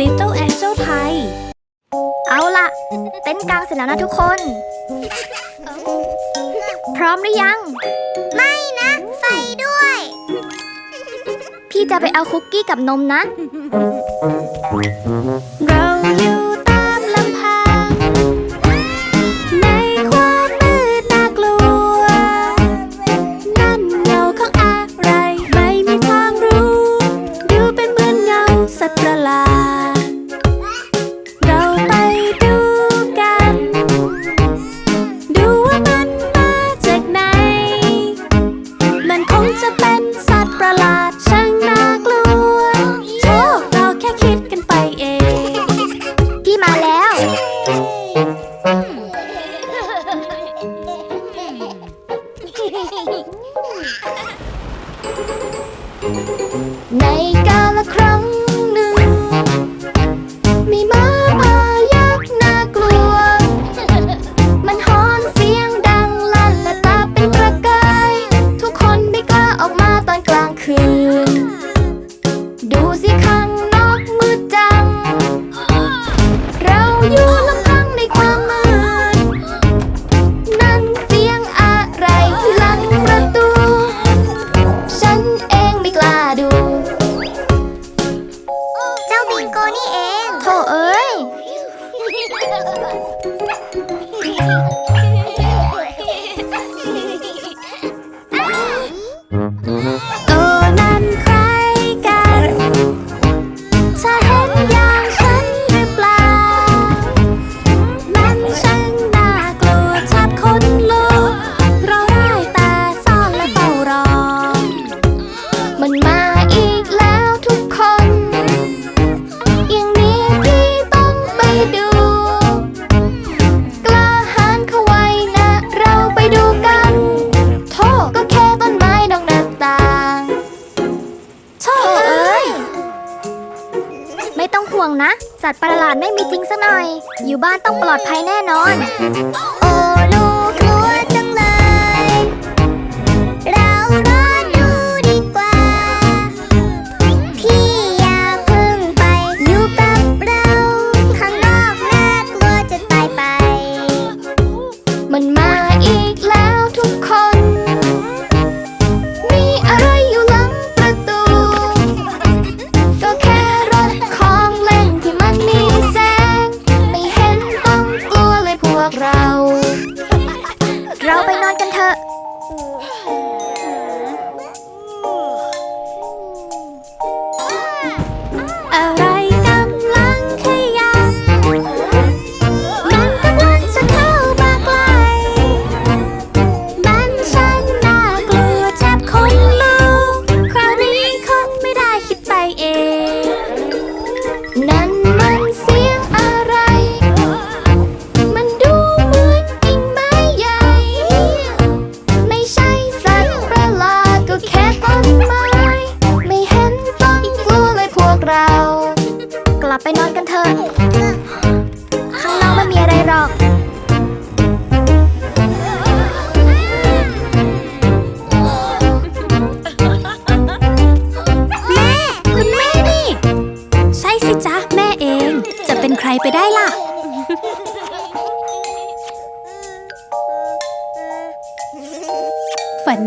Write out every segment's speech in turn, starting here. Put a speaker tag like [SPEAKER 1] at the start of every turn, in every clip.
[SPEAKER 1] Little Angel ไทย
[SPEAKER 2] เอาล่ะ เต้นกลางเสร็จแล้วนะทุกคน พร้อมหรือยัง ไม่นะ ไฟด้วย พี่จะไปเอาคุกกี้กับนมนะ เราอยู่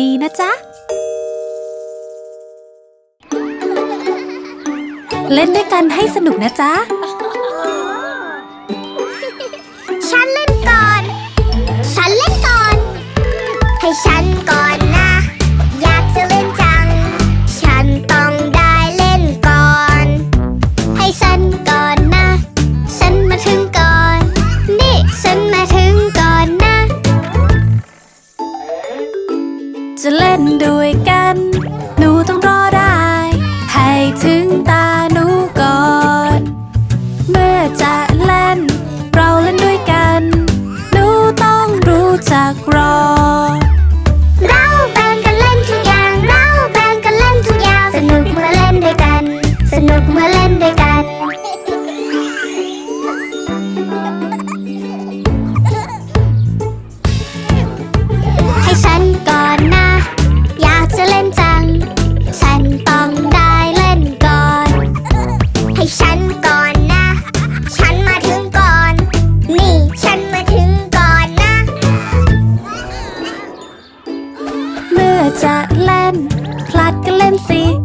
[SPEAKER 2] ดีนะจ๊ะ เล่นด้วยกันให้สนุ
[SPEAKER 3] กนะ
[SPEAKER 2] จ๊ะ đuôi c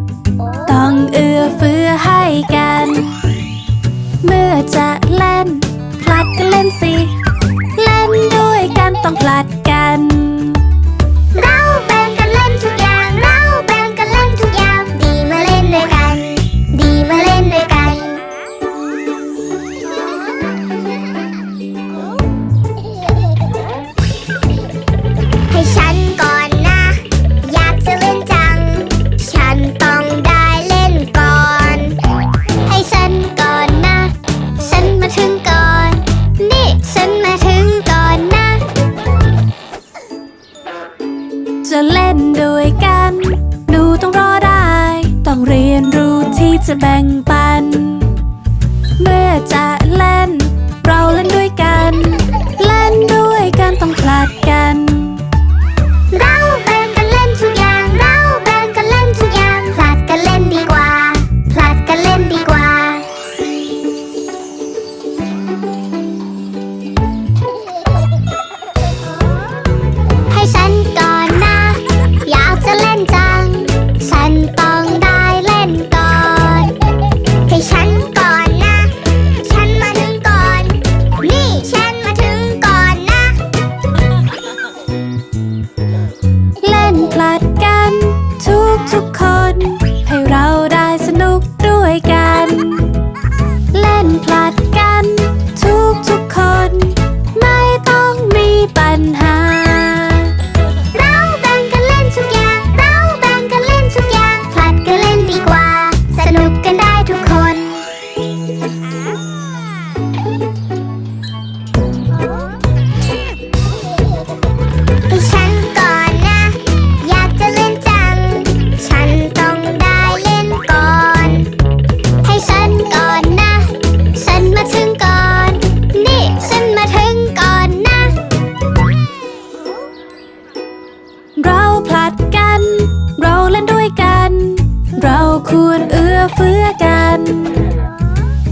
[SPEAKER 2] เฟื
[SPEAKER 1] อกัน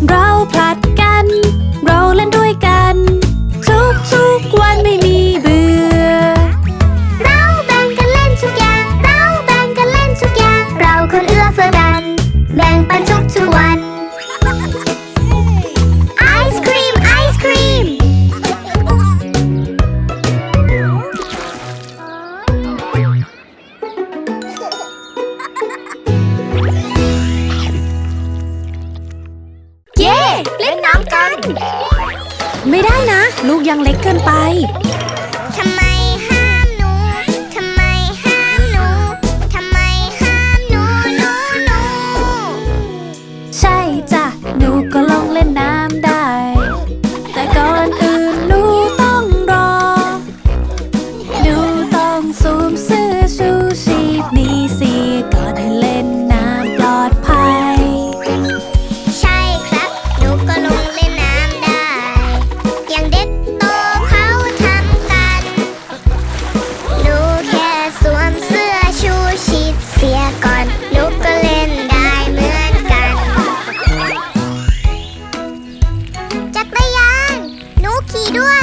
[SPEAKER 1] เราผลัด ทำไม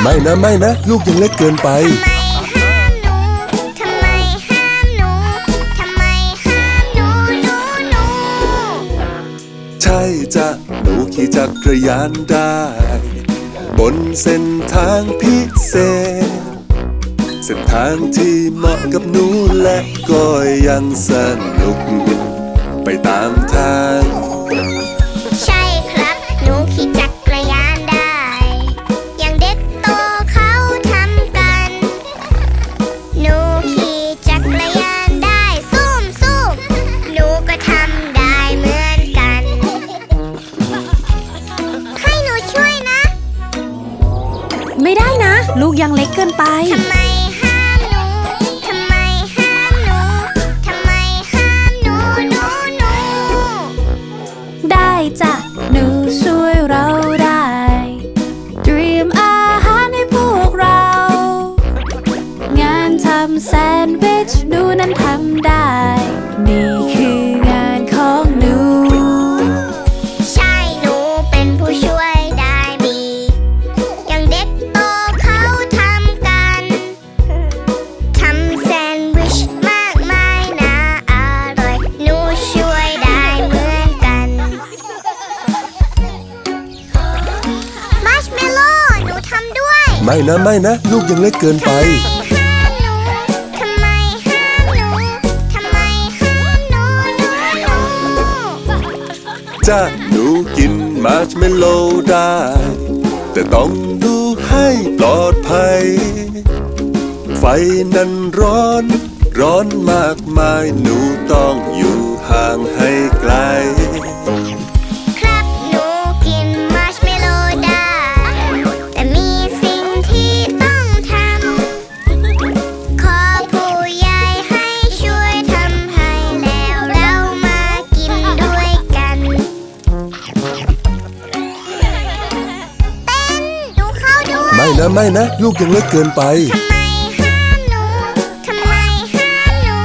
[SPEAKER 1] ไม่
[SPEAKER 4] นะ
[SPEAKER 1] ไม่นะ
[SPEAKER 3] ลูกยังเล็กเกินไป ใช่จ้ะหนูขี่จักรยานได้ บนเส้นทางพิเศษ เส้นทางที่เหมาะกับหนูและก็ยังสนุก ไปตามทาง
[SPEAKER 4] นะ
[SPEAKER 3] ไม่นะ ลูกยังเล็กเกินไป จ้าหนูกินมาร์ชเมลโลได้ แต่ต้องดูให้ปลอดภัย ไฟนั้นร้อน ร้อนมากมายหนูต้องอยู่ห่างให้ไกล
[SPEAKER 4] นะไม่นะ ลูกยังเล็กเกินไป
[SPEAKER 3] ทำไมห้ามหนูทำไมห้ามหนู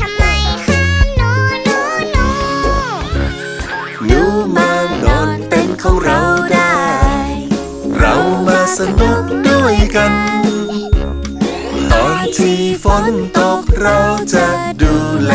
[SPEAKER 3] ทำไมห้ามหนูหนูหนู
[SPEAKER 4] หนูมานอนเป็นของเราได้ เรามาสนุกด้วยกัน ตอนที่ฝนตกเราจะดูแล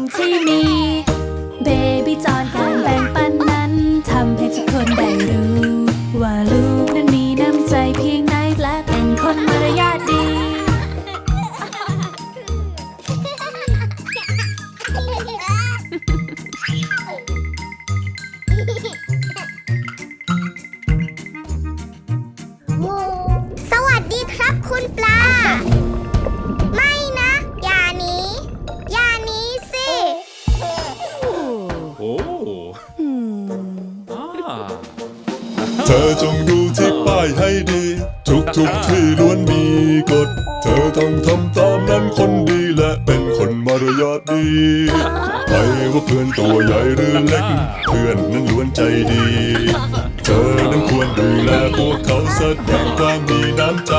[SPEAKER 3] สิ่
[SPEAKER 1] งที่มีเบบี้จอนกา ให้ดี ทุกทุก
[SPEAKER 4] ๆที่ล้วนมีกฎ เธอต้องทำตามนั้นคนดีและเป็นคนมารยาทดีไม่ว่าเพื่อนตัวใหญ่หรือเล็ก เพื่อนนั้นล้วนใจดี เธอนั้นควรดูแลพวกเขาแสดงความมีน้ำใจ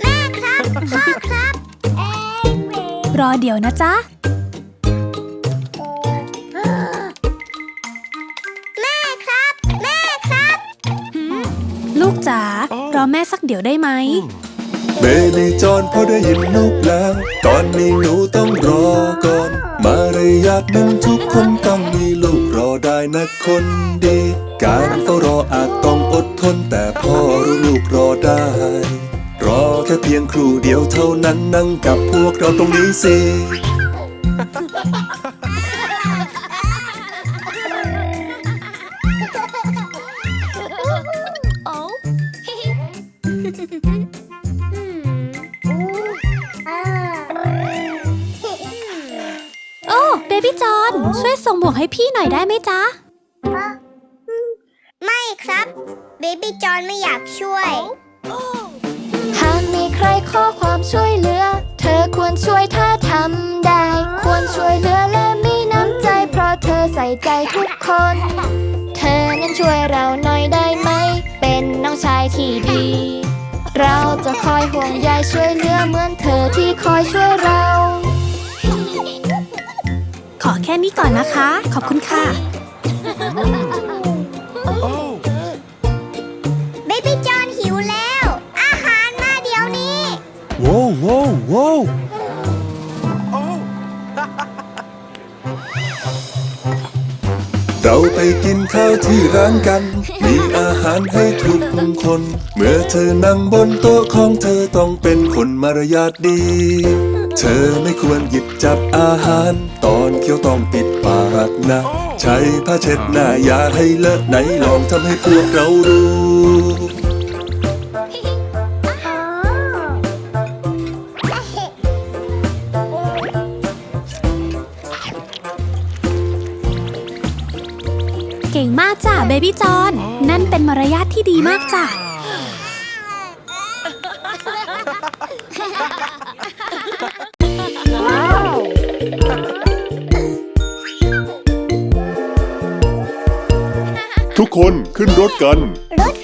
[SPEAKER 3] แม่ครับพ่อครับ
[SPEAKER 1] รอเดี๋ยวนะจ๊ะ จ๋ารอแม่สักเดี๋ยวได้ไหม
[SPEAKER 4] เบบี้จอนพอได้ยินลูกแล้ว ตอนนี้หนูต้องรอก่อน มารยาทนั้นทุกคนต้องมีลูกรอได้นะคนดี การเฝ้ารออาจต้องอดทนแต่พ่อรู้ลูกรอได้ รอแค่เพียงครู่เดียวเท่านั้นนั่งกับพวกเราตรงนี้สิ
[SPEAKER 1] วยส่งหมวกให้พี่หน่อยได้ไหมจ๊ะ
[SPEAKER 3] ไม่ครับเบบี้จอนไม่อยากช่วย
[SPEAKER 2] หากมีใครขอความช่วยเหลือ เธอควรช่วยถ้าทำได้ ควรช่วยเหลือและมีน้ำใจ เพราะเธอใส่ใจทุกคน เธอนั้นช่วยเราหน่อยได้ไหม เป็นน้องชายที่ดี เราจะคอยห่วงใยช่วยเหลือเหมือนเธอที่คอยช่วยเรา
[SPEAKER 1] ขอแค่ นี้ก่อนนะคะ ขอบคุณค่ะ
[SPEAKER 3] เบบี้จอนหิวแล้ว อาหารมาเดี๋ยวนี้
[SPEAKER 4] ว้าวว้าวว้าวเราไปกินข้าวที่ร้านกัน มีอาหารให้ทุกคน เมื่อเธอนั่งบนโต๊ะของเธอต้องเป็นคนมารยาทดี เธอไม่ควรหยิบจับอาหาร ตอนเคี้ยวต้องปิดปากนะ ใช้ผ้าเช็ดหน้าอย่าให้เลอะไหนลองทำให้พวกเราดู
[SPEAKER 1] เก่งมากจ้ะเบบี้จอนนั่นเป็นมารยาทที่ดีมากจ้ะ
[SPEAKER 4] ทุกคนขึ้นรถกัน
[SPEAKER 3] รถ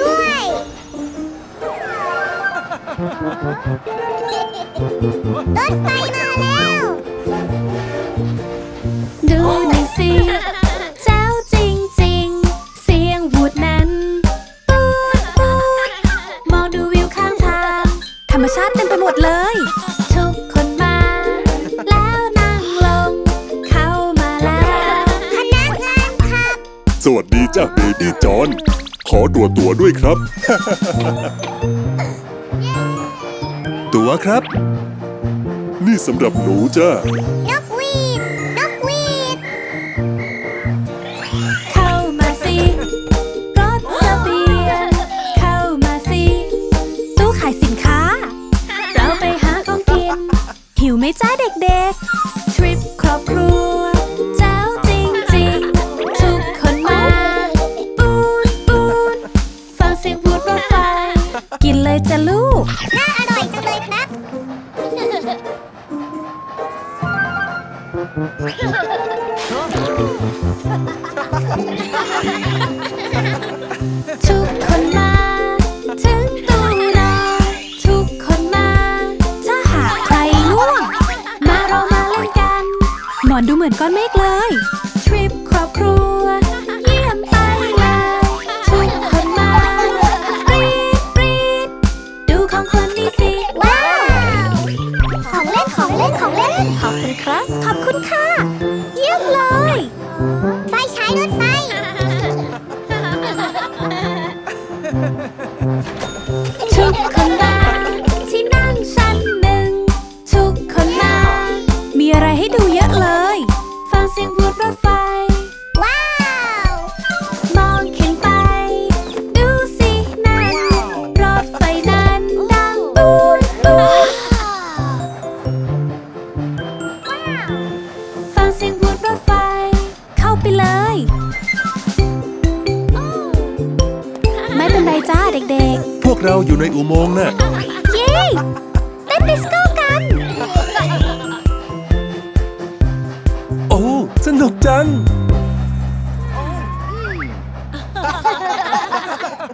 [SPEAKER 1] ด้วย รถไฟ
[SPEAKER 3] มาแล้ว
[SPEAKER 1] ดูหน่อยสิเจ้าจริงจริงๆ เสียงวูดนั้นปูนปูนมองดูวิวข้างทาง ธรรมชาติเต็มไปหมดเลย ทุกคนมา แล้วนั่งลง เข้ามาแล้ว
[SPEAKER 3] พนักงานขับ
[SPEAKER 4] สวัสดีจ้าเบบี้จอน ขอตัวตัวด้วยครับ ตัวครับ นี่สำหรับหนูจ้า
[SPEAKER 3] นกหวีดนกหวีด
[SPEAKER 1] เข้ามาสิรถเสบียงเข้ามาสิตู้ขายสินค้า เราไปหาของกิน หิวไหมจ้าเด็กๆ อนเหมือนก้อนเมฆเลย ทริปครอบครัว เยี่ยมไปเลย ทุกคนมาปรีดปรีดดูของคนนี้สิ
[SPEAKER 3] ว้าว ของเล่นของเล่นของเล่น
[SPEAKER 1] ขอบคุณครับ ขอบคุณค่ะ เยี่ยมเลย
[SPEAKER 3] ไฟฉายรถไฟ
[SPEAKER 1] ทุกคนมา ที่นั่งชั้นหนึ่ง ทุกคนมา มีอะไรให้ดูเยอะ